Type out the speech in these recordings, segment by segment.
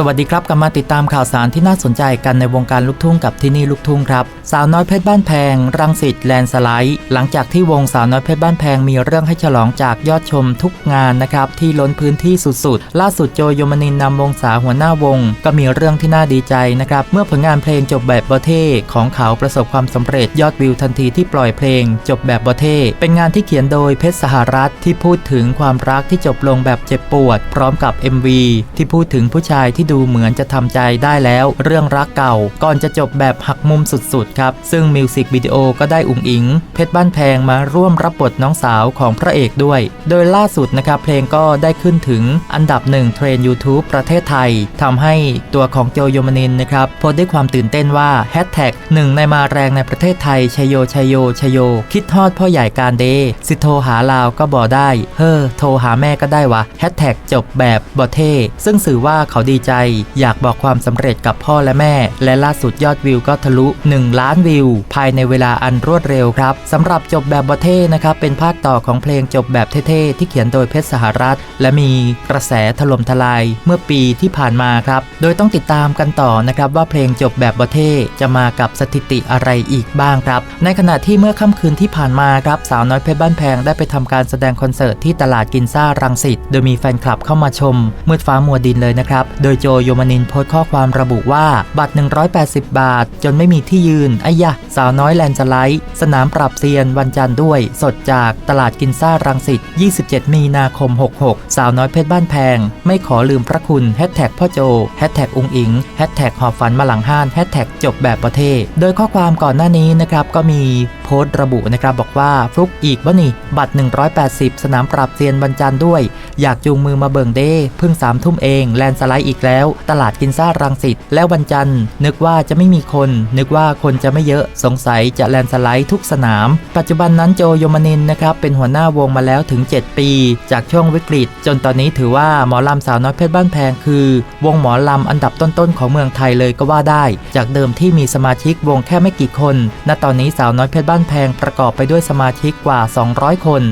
สวัสดีครับกลับมาติดตามข่าวสารที่น่าสนใจกันในวงการลูกทุ่งกับที่นี่ลูกทุ่งครับ สาวน้อยเพชรบ้านแพง รังสิตแลนสไลด์ หลังจากที่วงสาวน้อยเพชรบ้านแพงมีเรื่องให้ฉลองจากยอดชมทุกงานนะครับที่ล้นพื้นที่สุดๆ ล่าสุดโจโยมนินนำวงสาวหัวหน้าวง ก็มีเรื่องที่น่าดีใจนะครับเมื่อผลงานเพลงจบแบบบอเท่ของเขาประสบความสำเร็จยอดวิวทันทีที่ปล่อยเพลง จบแบบบอเท่เป็นงานที่เขียนโดยเพชรสหรัฐที่พูดถึงความรักที่จบลงแบบเจ็บปวด พร้อมกับ MV ที่พูดถึงผู้ชายที่ดูเหมือนจะทำใจได้แล้วเรื่องรักเก่า ก่อนจะจบแบบหักมุมสุดๆครับ ซึ่งมิวสิกวิดีโอก็ได้อุ๋งอิง เพชรบ้านแพงมาร่วมรับบทน้องสาวของพระเอกด้วย โดยล่าสุดนะครับเพลงก็ได้ขึ้นถึงอันดับหนึ่งเทรน YouTube ประเทศไทยทำให้ตัวของโจโยมนินนะครับโพสด้วยความตื่นเต้นว่าแฮชแท็กหนึ่งในมาแรงในประเทศไทยชยโยชยโยชยโย คิดฮอดพ่อใหญ่การเดสิโทรหาลาวก็บ่ได้ เฮ้อโทรหาแม่ก็ได้วะแฮชแท็กจบแบบบอเท่ซึ่งสื่อว่าเขาดีใจอยากบอกความสำเร็จกับพ่อและแม่ และล่าสุดยอดวิวก็ทะลุ 1 ล้านวิว ภายในเวลาอันรวดเร็วครับสำหรับจบแบบบเท่นะครับเป็นภาคต่อของเพลงจบแบบเท่ๆที่เขียนโดยเพชรสหรัฐ และมีกระแสถล่มทลายเมื่อปีที่ผ่านมาครับ โดยต้องติดตามกันต่อนะครับว่าเพลงจบแบบบเท่จะมากับสถิติอะไรอีกบ้างครับ ในขณะที่เมื่อค่ำคืนที่ผ่านมาครับสาวน้อยเพชรบ้านแพงได้ไปทำการแสดงคอนเสิร์ตที่ตลาดกินซ่ารังสิตโดยมีแฟนคลับเข้ามาชมมืดฟ้ามัวดินเลยนะครับโดยโจโยมานินโพสต์ข้อความระบุว่า บัตร 180 บาท จนไม่มีที่ยืนไอ้ยะ สาวน้อยแลนด์ไลด์สนามปรับเซียนวันจันทร์ด้วย สดจากตลาดกินซ่ารังสิต 27 มีนาคม 66 สาวน้อยเพชรบ้านแพง ไม่ขอลืมพระคุณแฮชแท็กพ่อโจแฮชแท็กอุงอิงแฮชแท็กหอบฝันมาหลังห้านแฮชแท็กจบแบบประเทศ โดยข้อความก่อนหน้านี้นะครับก็มี พสต์ระบุนะครับบอกว่าฟลุกอีกวะนี่ บัตร 180 สนามปรับเซียนวันจันทร์ด้วย อยากจูงมือมาเบิ่งเด้เพิ่งสามทุ่มเอง แลนสไลด์อีกแล้ว ตลาดกินซ่ารังสิตแล้ววันจันทร์ นึกว่าจะไม่มีคน นึกว่าคนจะไม่เยอะสงสัยจะแลนสไลด์ทุกสนาม ปัจจุบันนั้นโจโยมานินนะครับเป็นหัวหน้าวงมาแล้วถึง 7 ปี จากช่วงวิกฤต จนตอนนี้ถือว่าหมอลำสาวน้อยเพชรบ้านแพงคือ วงหมอลำอันดับต้นๆของเมืองไทยเลยก็ว่าได้ จากเดิมที่มีสมาชิกวงแค่ไม่กี่คนณตอนนี้สาวน้อยเพชรบ้านแพงประกอบไปด้วยสมาชิกกว่า 200 คน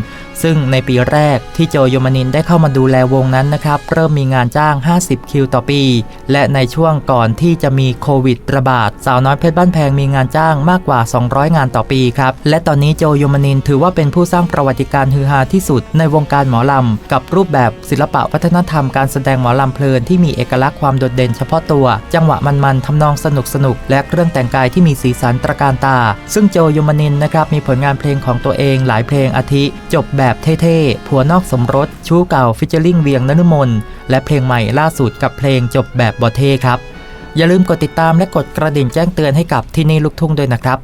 ซึ่งในปีแรกที่โจโยมานินได้เข้ามาดูแลวงนั้นนะครับ เริ่มมีงานจ้าง 50 คิวต่อปี และในช่วงก่อนที่จะมีโควิดระบาด สาวน้อยเพชรบ้านแพงมีงานจ้างมากกว่า 200 งานต่อปีครับ และตอนนี้โจโยมานินถือว่าเป็นผู้สร้างประวัติการฮือฮาที่สุดในวงการหมอลำ กับรูปแบบศิลปะวัฒนธรรมการแสดงหมอลำเพลินที่มีเอกลักษณ์ความโดดเด่นเฉพาะตัว จังหวะมันๆทำนองสนุกสนุกและเครื่องแต่งกายที่มีสีสันตระการตา ซึ่งโจโยมานินนะครับมีผลงานเพลงของตัวเองหลายเพลงอาทิจบแบบเท่ๆ ผัวนอกสมรส ชู้เก่าฟิชเชอริงเวียงนฤมน และเพลงใหม่ล่าสุดกับเพลงจบแบบบอเท่ครับ อย่าลืมกดติดตามและกดกระดิ่งแจ้งเตือนให้กับที่นี่ลูกทุ่งด้วยนะครับ